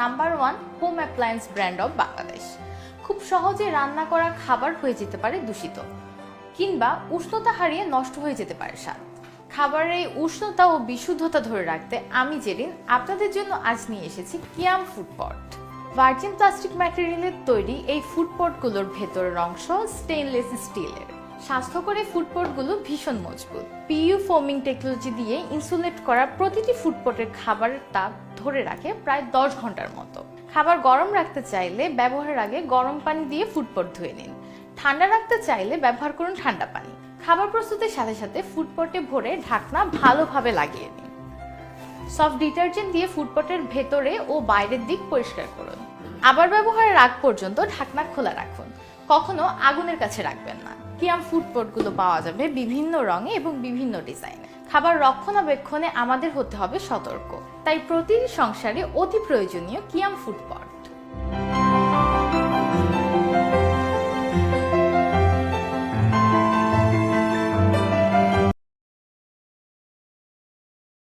Number one, home appliance brand of Bangladesh. খুব সহজে রান্না করা খাবার হয়ে যেতে পারে দূষিত, কিংবা উষ্ণতা হারিয়ে নষ্ট হয়ে যেতে পারে স্বাদ। খাবারের এই উষ্ণতা ও বিশুদ্ধতা ধরে রাখতে আমি জেরিন আপনাদের জন্য আজ নিয়ে এসেছি Kiam food pot. Virgin plastic ম্যাটেরিয়ালের তৈরি এই ফুড পটগুলোর ভেতরের অংশ স্টেনলেস স্টিলের স্বাস্থ্যকর এই ফুড পটগুলো ভীষণ মজবুত। পিইউ ফোমিং টেকনোলজি দিয়ে ইনসুলেট করা প্রতিটি ফুডপটের খাবারের তাপ ধরে রাখে প্রায় দশ ঘণ্টার মতো। খাবার গরম রাখতে চাইলে ব্যবহারের আগে গরম পানি দিয়ে ফুড পট ধুয়ে নিন। ঠান্ডা রাখতে চাইলে ব্যবহার করুন ঠান্ডা পানি। খাবার প্রস্তুতের সাথে সাথে ফুডপটে ভরে ঢাকনা ভালোভাবে লাগিয়ে নিন। সফট ডিটারজেন্ট দিয়ে ফুডপটের ভেতরে ও বাইরের দিক পরিষ্কার করুন। আবার ব্যবহারের আগ পর্যন্ত ঢাকনা খোলা রাখুন। কখনো আগুনের কাছে রাখবেন না। কিয়াম ফুড ফুডপটগুলো পাওয়া যাবে বিভিন্ন রঙে এবং বিভিন্ন ডিজাইনে। খাবার রক্ষণাবেক্ষণে আমাদের হতে হবে সতর্ক। তাই প্রতিটি সংসারে অতি প্রয়োজনীয় কিয়াম ফুড ফুডপট